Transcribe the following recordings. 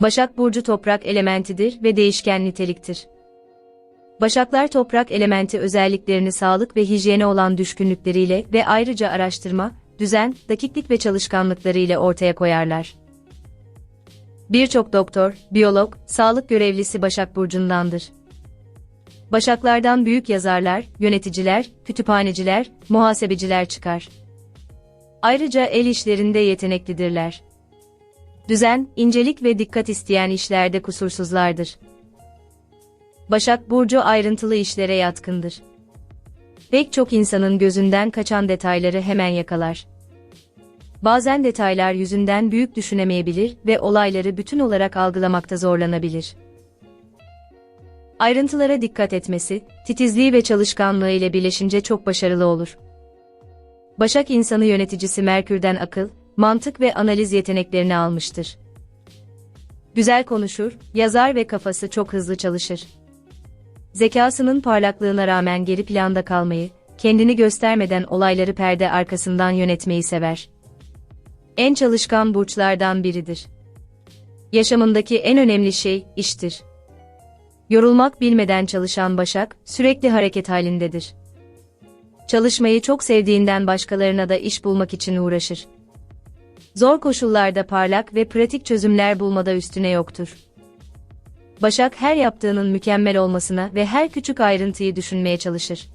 Başak Burcu toprak elementidir ve değişken niteliktir. Başaklar toprak elementi özelliklerini sağlık ve hijyene olan düşkünlükleriyle ve ayrıca araştırma, düzen, dakiklik ve çalışkanlıklarıyla ortaya koyarlar. Birçok doktor, biyolog, sağlık görevlisi Başak Burcu'ndandır. Başaklardan büyük yazarlar, yöneticiler, kütüphaneciler, muhasebeciler çıkar. Ayrıca el işlerinde yeteneklidirler. Düzen, incelik ve dikkat isteyen işlerde kusursuzlardır. Başak Burcu ayrıntılı işlere yatkındır. Pek çok insanın gözünden kaçan detayları hemen yakalar. Bazen detaylar yüzünden büyük düşünemeyebilir ve olayları bütün olarak algılamakta zorlanabilir. Ayrıntılara dikkat etmesi, titizliği ve çalışkanlığı ile birleşince çok başarılı olur. Başak insanı yöneticisi Merkür'den akıl, mantık ve analiz yeteneklerini almıştır. Güzel konuşur, yazar ve kafası çok hızlı çalışır. Zekasının parlaklığına rağmen geri planda kalmayı, kendini göstermeden olayları perde arkasından yönetmeyi sever. En çalışkan burçlardan biridir. Yaşamındaki en önemli şey iştir. Yorulmak bilmeden çalışan Başak sürekli hareket halindedir. Çalışmayı çok sevdiğinden başkalarına da iş bulmak için uğraşır. Zor koşullarda parlak ve pratik çözümler bulmada üstüne yoktur. Başak her yaptığının mükemmel olmasına ve her küçük ayrıntıyı düşünmeye çalışır.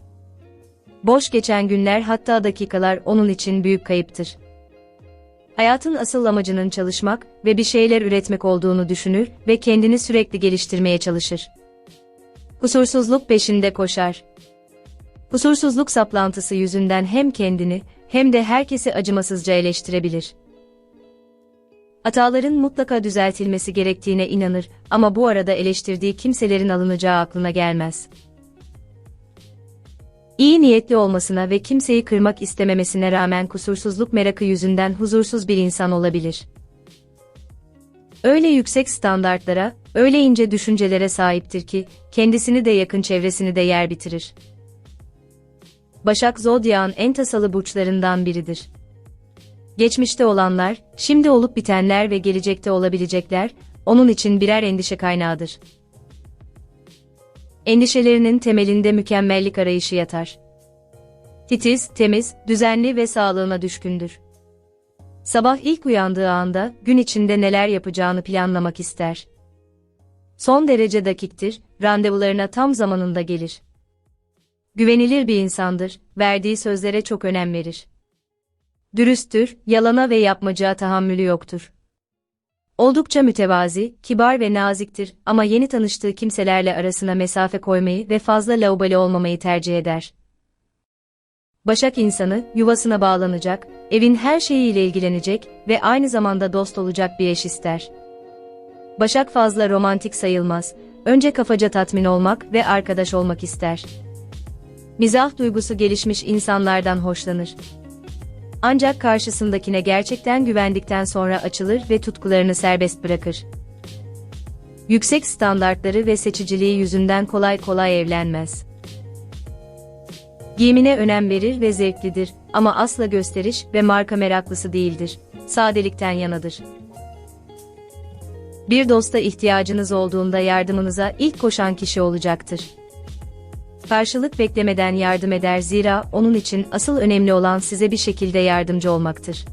Boş geçen günler hatta dakikalar onun için büyük kayıptır. Hayatın asıl amacının çalışmak ve bir şeyler üretmek olduğunu düşünür ve kendini sürekli geliştirmeye çalışır. Kusursuzluk peşinde koşar. Kusursuzluk saplantısı yüzünden hem kendini hem de herkesi acımasızca eleştirebilir. Hataların mutlaka düzeltilmesi gerektiğine inanır ama bu arada eleştirdiği kimselerin alınacağı aklına gelmez. İyi niyetli olmasına ve kimseyi kırmak istememesine rağmen kusursuzluk merakı yüzünden huzursuz bir insan olabilir. Öyle yüksek standartlara, öyle ince düşüncelere sahiptir ki, kendisini de yakın çevresini de yer bitirir. Başak Zodyak'ın en tasalı burçlarından biridir. Geçmişte olanlar, şimdi olup bitenler ve gelecekte olabilecekler, onun için birer endişe kaynağıdır. Endişelerinin temelinde mükemmellik arayışı yatar. Titiz, temiz, düzenli ve sağlığına düşkündür. Sabah ilk uyandığı anda gün içinde neler yapacağını planlamak ister. Son derece dakiktir, randevularına tam zamanında gelir. Güvenilir bir insandır, verdiği sözlere çok önem verir. Dürüsttür, yalana ve yapmacığa tahammülü yoktur. Oldukça mütevazi, kibar ve naziktir ama yeni tanıştığı kimselerle arasına mesafe koymayı ve fazla laubali olmamayı tercih eder. Başak insanı, yuvasına bağlanacak, evin her şeyiyle ilgilenecek ve aynı zamanda dost olacak bir eş ister. Başak fazla romantik sayılmaz, önce kafaca tatmin olmak ve arkadaş olmak ister. Mizah duygusu gelişmiş insanlardan hoşlanır. Ancak karşısındakine gerçekten güvendikten sonra açılır ve tutkularını serbest bırakır. Yüksek standartları ve seçiciliği yüzünden kolay kolay evlenmez. Giyimine önem verir ve zevklidir ama asla gösteriş ve marka meraklısı değildir. Sadelikten yanadır. Bir dosta ihtiyacınız olduğunda yardımınıza ilk koşan kişi olacaktır. Karşılık beklemeden yardım eder zira onun için asıl önemli olan size bir şekilde yardımcı olmaktır.